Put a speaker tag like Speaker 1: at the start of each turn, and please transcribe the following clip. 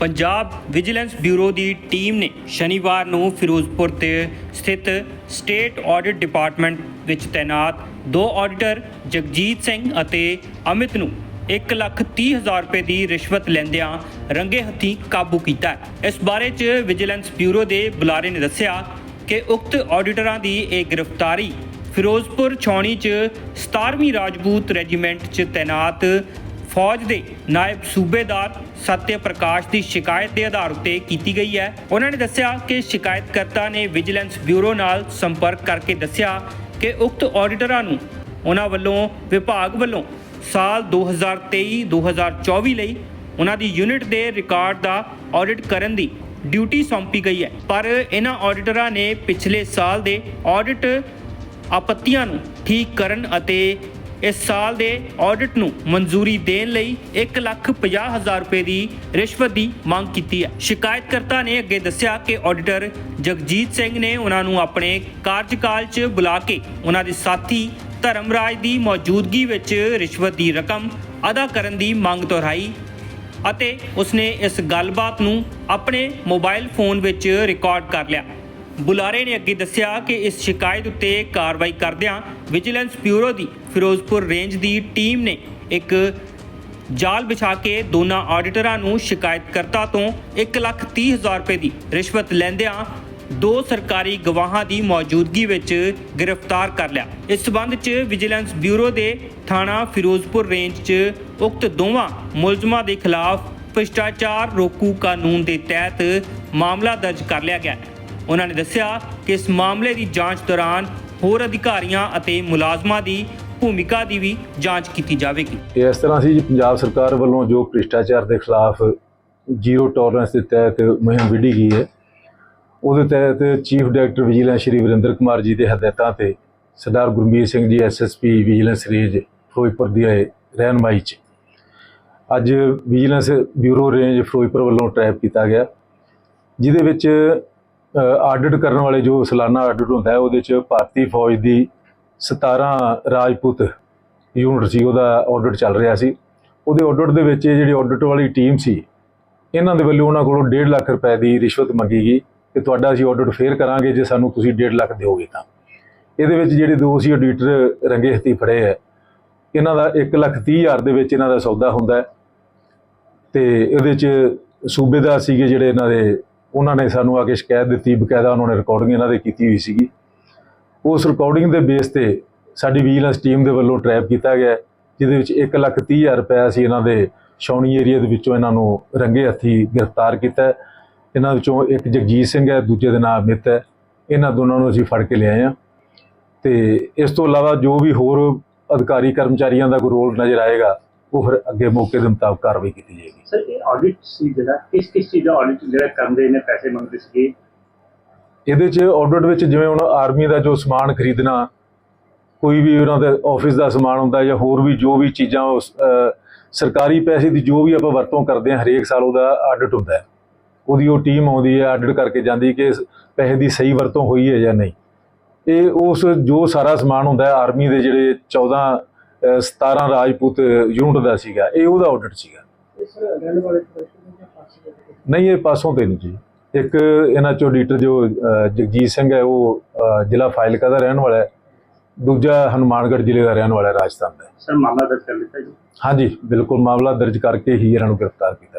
Speaker 1: Punjab vigilance bureau ਦੀ team ਨੇ ਸ਼ਨੀਵਾਰ ਨੂੰ ਫਿਰੋਜ਼ਪੁਰ ਤੇ ਸਥਿਤ ਸਟੇਟ ਆਡਿਟ ਡਿਪਾਰਟਮੈਂਟ ਵਿੱਚ ਤਾਇਨਾਤ ਦੋ ਆਡੀਟਰ ਜਗਜੀਤ ਸਿੰਘ ਅਤੇ ਅਮਿਤ ਨੂੰ 1 ਲੱਖ 30 ਹਜ਼ਾਰ ਰੁਪਏ ਦੀ ਰਿਸ਼ਵਤ ਲੈਂਦਿਆਂ ਰੰਗੇ ਹੱਥੀਂ ਕਾਬੂ ਕੀਤਾ ਇਸ ਬਾਰੇ ਚ ਵਿਜੀਲੈਂਸ ਬਿਊਰੋ ਦੇ ਬੁਲਾਰੇ ਨੇ ਦੱਸਿਆ ਕਿ ਉਕਤ ਆਡੀਟਰਾਂ ਦੀ ਇਹ ਗ੍ਰਿਫਤਾਰੀ ਫਿਰੋਜ਼ਪੁਰ ਛਾਉਣੀ ਚ 17ਵੀਂ ਰਾਜਪੂਤ ਰੈਜੀਮੈਂਟ ਚ ਤਾਇਨਾਤ ਫੌਜ ਦੇ ਨਾਇਬ ਸੂਬੇਦਾਰ ਸਤਿਆ ਪ੍ਰਕਾਸ਼ ਦੀ ਸ਼ਿਕਾਇਤ ਦੇ ਆਧਾਰ ਉੱਤੇ ਕੀਤੀ ਗਈ ਹੈ। ਉਹਨਾਂ ਨੇ ਦੱਸਿਆ ਕਿ ਸ਼ਿਕਾਇਤਕਰਤਾ ਨੇ ਵਿਜੀਲੈਂਸ ਬਿਊਰੋ ਨਾਲ ਸੰਪਰਕ ਕਰਕੇ ਦੱਸਿਆ ਕਿ ਉਕਤ ਆਡੀਟਰਾਂ ਨੂੰ ਉਹਨਾਂ ਵੱਲੋਂ ਵਿਭਾਗ ਵੱਲੋਂ ਸਾਲ 2023-2024 ਲਈ ਉਹਨਾਂ ਦੀ ਯੂਨਿਟ ਦੇ ਰਿਕਾਰਡ ਦਾ ਆਡਿਟ ਕਰਨ ਦੀ ਡਿਊਟੀ ਸੌਂਪੀ ਗਈ ਹੈ। ਪਰ ਇਹਨਾਂ ਆਡੀਟਰਾਂ ਨੇ ਪਿਛਲੇ ਸਾਲ ਦੇ ਆਡਿਟ ਆਪੱਤੀਆਂ ਨੂੰ ਠੀਕ ਕਰਨ ਅਤੇ ਇਸ ਸਾਲ ਦੇ ਆਡਿਟ ਨੂੰ ਮਨਜ਼ੂਰੀ ਦੇਣ ਲਈ 1,50,000 ਰੁਪਏ ਦੀ ਰਿਸ਼ਵਤ ਦੀ ਮੰਗ ਕੀਤੀ ਹੈ। ਸ਼ਿਕਾਇਤਕਰਤਾ ਨੇ ਅੱਗੇ ਦੱਸਿਆ ਕਿ ਆਡੀਟਰ ਜਗਜੀਤ ਸਿੰਘ ਨੇ ਉਹਨਾਂ ਨੂੰ ਆਪਣੇ ਕਾਰਜਕਾਲ 'ਚ ਬੁਲਾ ਕੇ ਉਹਨਾਂ ਦੇ ਸਾਥੀ ਧਰਮਰਾਜ ਦੀ ਮੌਜੂਦਗੀ ਵਿੱਚ ਰਿਸ਼ਵਤ ਦੀ ਰਕਮ ਅਦਾ ਕਰਨ ਦੀ ਮੰਗ ਦੁਹਰਾਈ ਅਤੇ ਉਸਨੇ ਇਸ ਗੱਲਬਾਤ ਨੂੰ ਆਪਣੇ ਮੋਬਾਈਲ ਫੋਨ ਵਿੱਚ ਰਿਕਾਰਡ ਕਰ ਲਿਆ। ਬੁਲਾਰੇ ਨੇ ਅੱਗੇ ਦੱਸਿਆ ਕਿ ਇਸ ਸ਼ਿਕਾਇਤ ਉੱਤੇ ਕਾਰਵਾਈ ਕਰਦਿਆਂ ਵਿਜੀਲੈਂਸ ਬਿਊਰੋ ਦੀ ਫਿਰੋਜ਼ਪੁਰ ਰੇਂਜ ਦੀ ਟੀਮ ਨੇ ਇੱਕ ਜਾਲ ਵਿਛਾ ਕੇ ਦੋਨਾਂ ਆਡੀਟਰਾਂ ਨੂੰ ਸ਼ਿਕਾਇਤਕਰਤਾ ਤੋਂ 1,30,000 ਰੁਪਏ ਦੀ ਰਿਸ਼ਵਤ ਲੈਂਦਿਆਂ ਦੋ ਸਰਕਾਰੀ ਗਵਾਹਾਂ ਦੀ ਮੌਜੂਦਗੀ ਵਿੱਚ ਗ੍ਰਿਫਤਾਰ ਕਰ ਲਿਆ। ਇਸ ਸਬੰਧ 'ਚ ਵਿਜੀਲੈਂਸ ਬਿਊਰੋ ਦੇ ਥਾਣਾ ਫਿਰੋਜ਼ਪੁਰ ਰੇਂਜ 'ਚ ਉਕਤ ਦੋਵਾਂ ਮੁਲਜ਼ਮਾਂ ਦੇ ਖਿਲਾਫ ਭ੍ਰਿਸ਼ਟਾਚਾਰ ਰੋਕੂ ਕਾਨੂੰਨ ਦੇ ਤਹਿਤ ਮਾਮਲਾ ਦਰਜ ਕਰ ਲਿਆ ਗਿਆ ਉਹਨਾਂ ਨੇ ਦੱਸਿਆ ਕਿ ਇਸ ਮਾਮਲੇ ਦੀ ਜਾਂਚ ਦੌਰਾਨ ਹੋਰ ਅਧਿਕਾਰੀਆਂ ਅਤੇ ਮੁਲਾਜ਼ਮਾਂ ਦੀ ਭੂਮਿਕਾ ਦੀ ਵੀ ਜਾਂਚ ਕੀਤੀ ਜਾਵੇਗੀ।
Speaker 2: ਇਹ ਇਸ ਤਰ੍ਹਾਂ ਸੀ ਜੀ, ਪੰਜਾਬ ਸਰਕਾਰ ਵੱਲੋਂ ਜੋ ਭ੍ਰਿਸ਼ਟਾਚਾਰ ਦੇ ਖਿਲਾਫ ਜ਼ੀਰੋ ਟੋਲਰੈਂਸ ਦੇ ਤਹਿਤ ਮੁਹਿੰਮ ਵਿੱਢੀ ਗਈ ਹੈ, ਉਹਦੇ ਤਹਿਤ chief director vigilance Shri Varinder Kumar ji ਦੇ ਹਦਾਇਤਾਂ ਤੇ Sardar Gurmeet Singh ji SSP vigilance range Firozpur ਦੀ ਰਹਿਨਮਾਈ 'ਚ। ਅੱਜ ਵਿਜੀਲੈਂਸ ਬਿਊਰੋ ਰੇਂਜ ਫਿਰੋਜ਼ਪੁਰ ਵੱਲੋਂ ਟਰੈਪ ਕੀਤਾ ਗਿਆ, ਜਿਹਦੇ ਵਿੱਚ ਆਡਿਟ ਕਰਨ ਵਾਲੇ ਜੋ ਸਾਲਾਨਾ ਆਡਿਟ ਹੁੰਦਾ ਹੈ, ਉਹਦੇ 'ਚ ਭਾਰਤੀ ਫੌਜ ਦੀ 17 ਰਾਜਪੂਤ ਯੂਨਿਟ ਸੀ, ਉਹਦਾ ਆਡਿਟ ਚੱਲ ਰਿਹਾ ਸੀ। ਉਹਦੇ ਆਡਿਟ ਦੇ ਵਿੱਚ ਇਹ ਜਿਹੜੀ ਆਡਿਟ ਵਾਲੀ ਟੀਮ ਸੀ, ਇਹਨਾਂ ਦੇ ਵੱਲੋਂ ਉਹਨਾਂ ਕੋਲੋਂ 1.5 ਲੱਖ ਰੁਪਏ ਦੀ ਰਿਸ਼ਵਤ ਮੰਗੀ ਗਈ ਕਿ ਤੁਹਾਡਾ ਅਸੀਂ ਆਡਿਟ ਫੇਰ ਕਰਾਂਗੇ, ਜੇ ਸਾਨੂੰ ਤੁਸੀਂ 1.5 ਲੱਖ ਦਿਓਗੇ ਤਾਂ। ਇਹਦੇ ਵਿੱਚ ਜਿਹੜੇ ਦੋ ਸੀ ਆਡੀਟਰ ਰੰਗੇ ਹੱਥੀ ਫੜੇ ਹੈ। ਇਹਨਾਂ ਦਾ 1 ਲੱਖ 30 ਹਜ਼ਾਰ ਦੇ ਵਿੱਚ ਇਹਨਾਂ ਦਾ ਸੌਦਾ ਹੁੰਦਾ ਹੈ। ਤੇ ਇਹਦੇ 'ਚ ਸੂਬੇਦਾਰ ਸੀਗੇ ਜਿਹੜੇ ਇਹਨਾਂ ਦੇ ਉਹਨਾਂ ਨੇ ਸਾਨੂੰ ਆ ਕੇ ਸ਼ਿਕਾਇਤ ਦਿੱਤੀ, ਬਕਾਇਦਾ ਉਹਨਾਂ ਨੇ ਰਿਕਾਰਡਿੰਗ ਇਹਨਾਂ ਦੇ ਕੀਤੀ ਹੋਈ ਸੀਗੀ। ਉਸ ਰਿਕਾਰਡਿੰਗ ਦੇ ਬੇਸ ਤੇ ਸਾਡੀ ਵਿਜੀਲੈਂਸ ਟੀਮ ਦੇ ਵੱਲੋਂ ਟਰੈਪ ਕੀਤਾ ਗਿਆ, ਜਿਹਦੇ ਵਿੱਚ 1 ਲੱਖ 30 ਹਜ਼ਾਰ ਰੁਪਏ ਅਸੀਂ ਇਹਨਾਂ ਦੇ ਛਾਉਣੀ ਏਰੀਆ ਦੇ ਵਿੱਚੋਂ ਇਹਨਾਂ ਨੂੰ ਰੰਗੇ ਹੱਥੀ ਗ੍ਰਿਫਤਾਰ ਕੀਤਾ ਇਹਨਾਂ ਵਿੱਚੋਂ ਇੱਕ ਜਗਜੀਤ ਸਿੰਘ ਹੈ, ਦੂਜੇ ਦਾ ਨਾਮ ਅਮਿਤ ਹੈ। ਇਹਨਾਂ ਦੋਨਾਂ ਨੂੰ ਅਸੀਂ ਫੜ ਕੇ ਲਿਆਏ ਹਾਂ। ਤੇ ਇਸ ਤੋਂ ਇਲਾਵਾ ਜੋ ਵੀ ਹੋਰ ਅਧਿਕਾਰੀ ਕਰਮਚਾਰੀਆਂ ਦਾ ਕੋਈ ਰੋਲ ਨਜ਼ਰ ਆਏਗਾ ਉਹ ਫਿਰ ਅੱਗੇ ਮੌਕੇ ਦੇ ਮੁਤਾਬਕ ਕਾਰਵਾਈ ਕੀਤੀ ਜਾਏਗੀ।
Speaker 3: ਸਰ ਇਹ ਆਡਿਟ ਸੀ ਜਿਹੜਾ ਕਿਸ ਕਿਸ ਚੀਜ਼ ਦਾ ਆਡਿਟ ਜਿਹੜਾ ਕਰਦੇ ਨੇ ਪੈਸੇ ਮੰਗਦੇ ਸੀਗੇ?
Speaker 2: ਇਹਦੇ 'ਚ ਆਡਿਟ ਵਿੱਚ ਜਿਵੇਂ ਹੁਣ ਆਰਮੀ ਦਾ ਜੋ ਸਮਾਨ ਖਰੀਦਣਾ ਕੋਈ ਵੀ ਉਹਨਾਂ ਦੇ ਆਫਿਸ ਦਾ ਸਮਾਨ ਹੁੰਦਾ ਜਾਂ ਹੋਰ ਵੀ ਜੋ ਵੀ ਚੀਜ਼ਾਂ ਉਸ, ਸਰਕਾਰੀ ਪੈਸੇ ਦੀ ਜੋ ਵੀ ਆਪਾਂ ਵਰਤੋਂ ਕਰਦੇ ਹਾਂ ਹਰੇਕ ਸਾਲ ਉਹਦਾ ਆਡਿਟ ਹੁੰਦਾ ਹੈ। ਉਹਦੀ ਉਹ ਟੀਮ ਆਉਂਦੀ ਹੈ ਆਡਿਟ ਕਰਕੇ ਜਾਂਦੀ ਕਿ ਪੈਸੇ ਦੀ ਸਹੀ ਵਰਤੋਂ ਹੋਈ ਹੈ ਜਾਂ ਨਹੀਂ। ਇਹ ਉਸ ਜੋ ਸਾਰਾ ਸਮਾਨ ਹੁੰਦਾ ਹੈ ਆਰਮੀ ਦੇ ਜਿਹੜੇ 14 ਅਹ, 17 ਰਾਜਪੂਤ ਯੂਨਿਟ ਦਾ ਸੀਗਾ ਇਹ ਉਹਦਾ ਆਡਿਟ ਸੀਗਾ। ਨਹੀਂ ਇਹ ਪਾਸੋਂ ਤੇ ਨਹੀਂ ਜੀ। ਇੱਕ ਇਹਨਾਂ ਚੋਂ ਆਡੀਟਰ ਜੋ ਜਗਜੀਤ ਸਿੰਘ ਹੈ ਉਹ ਜ਼ਿਲ੍ਹਾ ਫਾਜ਼ਿਲਕਾ ਦਾ ਰਹਿਣ ਵਾਲਾ ਹੈ। ਦੂਜਾ ਹਨੂਮਾਨਗੜ੍ਹ ਜ਼ਿਲ੍ਹੇ ਦਾ ਰਹਿਣ ਵਾਲਾ ਰਾਜਸਥਾਨ ਦਾ।
Speaker 3: ਸਰ ਮਾਮਲਾ ਦਰਜ ਕਰ ਲਿੱਤਾ ਜੀ?
Speaker 2: ਹਾਂਜੀ ਬਿਲਕੁਲ ਮਾਮਲਾ ਦਰਜ ਕਰਕੇ ਹੀ ਇਹਨਾਂ ਨੂੰ ਗ੍ਰਿਫਤਾਰ ਕੀਤਾ